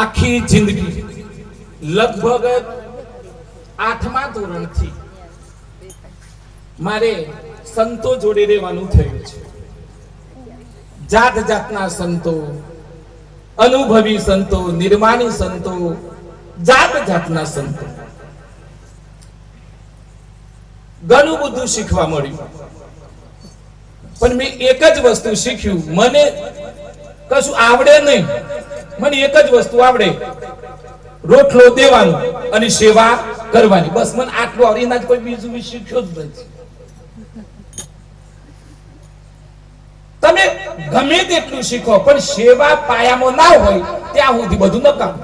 આખી જિંદગી. લગભગ આઠમા ધોરણથી મારે સંતો જોડે રહેવાનું થયું છે. જાત જાતના સંતો, અનુભવી સંતો, નિર્માણી સંતો જાત જાતના સંતો. ઘણું બધું શીખવા મળ્યું. પણ મેં એક જ વસ્તુ શીખ્યું. મને કશું આવડે નહીં. મને એક જ વસ્તુ આવડે. રોટલો દેવાનો અને સેવા કરવાની. બસ મને આટલું આવડે. એના કોઈ બીજું શીખ્યો જ નથી. તમે ગમે તેટલું શીખો, પણ સેવા પાયામાં ના હોય ત્યાં સુધી બધું નકામ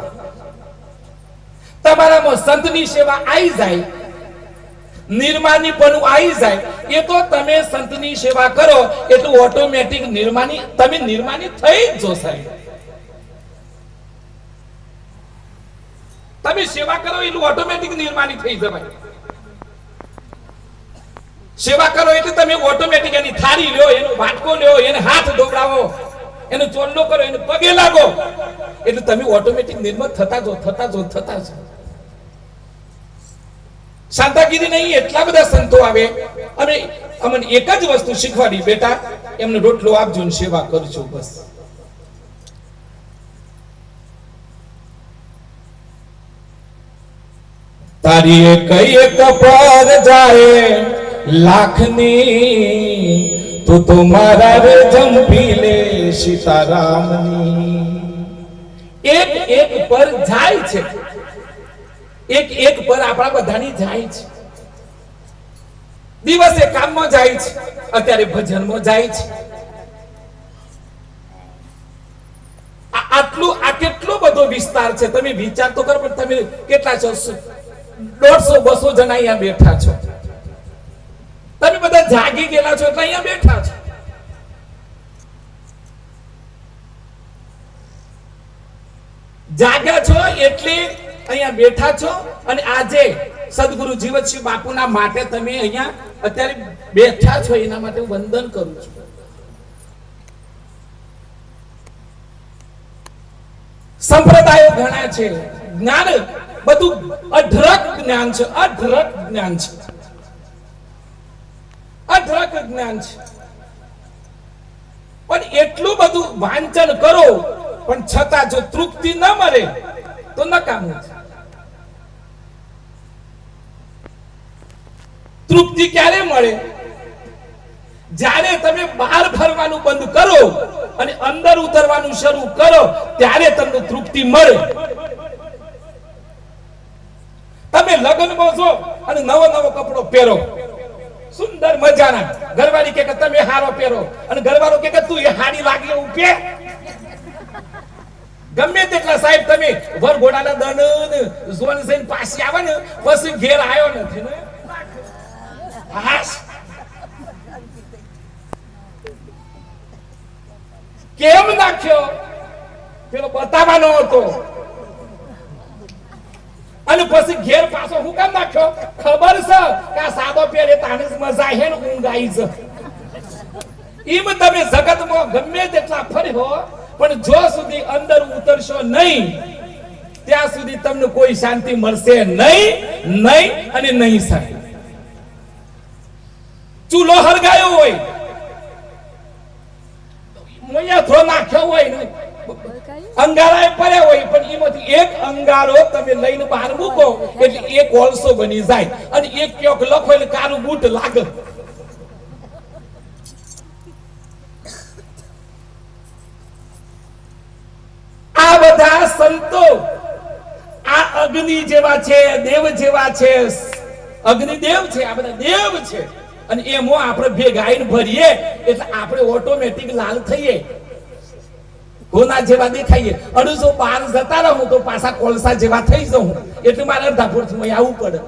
તમારામાં સંતની સેવા આવી જાય નિર્માની પણ આવી જાય. એ તો તમે સંતની સેવા કરો, એટલું ઓટોમેટિક નિર્માની, તમે નિર્માની થઈ જ જો સાહેબ. તમે સેવા કરો એટલું ઓટોમેટિક નિર્માની થઈ જવાય. સેવા કરો એટલે તમે ઓટોમેટિક એની થાળી લ્યો, એનો વાટકો લ્યો, એને હાથ દોડાવો એનો ચોલ્લો કરો, એને પગે લાગો. એટલે તમે ઓટોમેટિક નિર્મળ થતા જો થતા જો થતા જો શાંતાગીરી નહીં, એટલા બધા સંતો આવે. અમે અમને એક જ વસ્તુ શીખવાડી બેટા, એમને રોટલો આપજો ને સેવા કરજો બસ. તારી એક એક પર જાય. લાખની, તું તો મારા રે જંપી લે સીતારામની. એક એક પર જાય છે. એક એક પર આપણા બધાની જાય છે. દિવસે કામમાં જાય છે. અત્યારે ભજનમાં જાય છે. આટલું, આ કેટલો બધો વિસ્તાર છે? તમે વિચાર તો કરો, પણ તમે કેટલા છો? દોઢસો, બસો જણા અહીંયા બેઠા છો. તમે બધા જાગી ગયેલા છો એટલે અહીંયા બેઠા છો. જાગ્યા છો એટલે અહીંયા બેઠા છો અને આજે સદગુરુ જીવતસિંહ બાપુના માટે તમે અહીંયા અત્યારે બેઠા છો, એના માટે હું વંદન કરું છું. સંપ્રદાયો ઘણા છે. જ્ઞાન બધું અઢળક જ્ઞાન છે, અઢળક જ્ઞાન છે. અઢળક જ્ઞાન છે. પણ એટલું બધું વાંચન કરો, પણ છતાં જો તૃપ્તિ ન મળે, તો નકામું છે. તૃપ્તિ ક્યારે મળે? જ્યારે તમે બહાર ફરવાનું બંધ કરો અને અંદર ઉતરવાનું શરૂ કરો, ત્યારે તમને તૃપ્તિ મળે. તમે લગ્નમાં છો અને નવો નવો કપડો પહેરો. સુંદર મજાના. ઘરવાળી કે તમે હારો પહેરો. અને ઘરવાળો કે તું એ હારી લાગી એવું પહેર ગમે તેટલા સાહેબ તમે વરઘોડાના દન ઝોન જઈને પાછી આવે ને, પછી ઘેર આવ્યો નથી ને. કેમ નાખ્યો? પેલો બતાવવાનો હતો. અને પછી ઘેર પાછો હું કામ નાખ્યો? ખબર છે કે આ સાદો પહેરે તાને મજા હે ને ઊંઘ આવી છે એમ તમે જગતમાં ગમે તેટલા ફર્યો પણ જો સુધી અંદર ઉતરશો નહીં, ત્યાં સુધી તમને કોઈ શાંતિ મળશે નહીં નહીં અને નહીં સાહેબ. ચૂલો હરગાયો હોય મોયા થ્રો નાખ્યો હોય ને અંગારા પડ્યા હોય, પણ એમાંથી એક અંગારો તમે લઈને બહાર મૂકો, એટલે એક ઓલસો બની જાય. અને એક ક્યોક લખો એટલે કારું બૂટ લાગે. આ બધા સંતો, આ અગ્નિ જેવા છે, દેવ જેવા છે અગ્નિ દેવ છે, આ બધા દેવ છે. અને એમાં આપણે ભેગાઈને ભરીએ, એટલે આપણે ઓટોમેટિક લાલ થઈએ. હોના જેવા દેખાઈએ અડુસો બાર જતા રહું તો પાછા કોલસા જેવા થઈ જાઉં. એટલે મારે અડધા ફૂટથી અહીં આવવું પડે.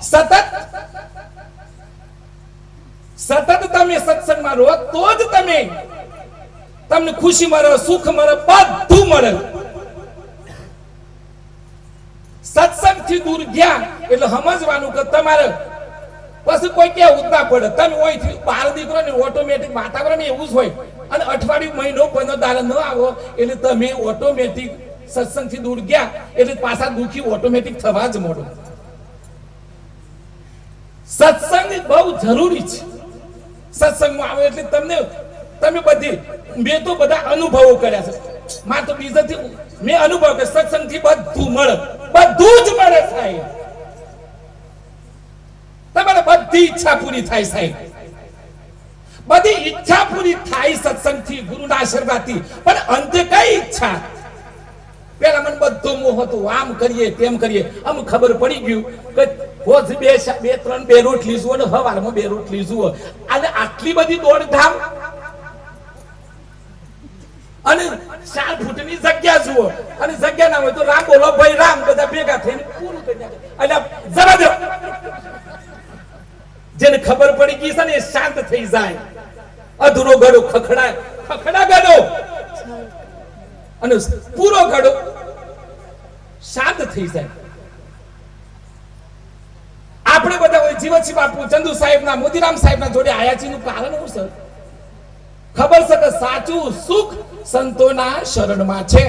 સતત સતત તમે સત્સંગમાં રહો, તો જ તમે તમને ખુશી મળે, સુખ મળે, બધું મળે. સત્સંગથી દૂર ગયા, એટલે સમજવાનું કે તમારે પછી કોઈ કે ના પડે? તમે ઓયથી બાર દીકરો ને ઓટોમેટિક વાતાવરણ એવું જ હોય. અને અઠવાડિયું મહિનો પંદર દાડા ન આવો, એટલે તમે ઓટોમેટિક સત્સંગથી દૂર ગયા, એટલે પાછા દુખી ઓટોમેટિક થવા જ મોડો સત્સંગ બહુ જરૂરી છે. સત્સંગમાં આવે એટલે તમને, તમે બધી, મેં તો બધા અનુભવો કર્યા છે. મારે તો બીજાથી, મેં અનુભવ કે સત્સંગથી બધું મળે. બધું જ મળે સાહેબ. બધી ઈચ્છા પૂરી થાય સાહેબ. બધી ઈચ્છા પૂરી થાય સત્સંગથી, ગુરુના આશીર્વાદથી. પણ અંતે કઈ ઈચ્છા? પેલા મને બધો મોહ હતો. આમ કરીએ, તેમ કરીએ. આમ ખબર પડી ગયું કે રોજ બે બે, ત્રણ, બે રોટલી જુઓ ને હવારમાં બે રોટલી જુઓ. અને આટલી બધી દોડધામ? અને ચાર ફૂટની જગ્યા જુઓ. અને જગ્યા ના હોય તો રામ બોલો, ભાઈ રામ. બધા ભેગા થઈને પૂરું કરી નાખે. એટલે જરા જેને ખબર પડી ગઈ છે ને એ શાંત થઈ જાય. અધૂરો ગળો ખખડાય. ખખડા ગળો અને પૂરો ગળો શાંત થઈ જાય. આપણે બધા હોય જીવનસિંહ બાપુ, ચંદુ સાહેબના મોદીરામ સાહેબના જોડે આયાજી નું કારણ હું સર? ખબર છે કે સાચું સુખ સંતોના શરણમાં છે.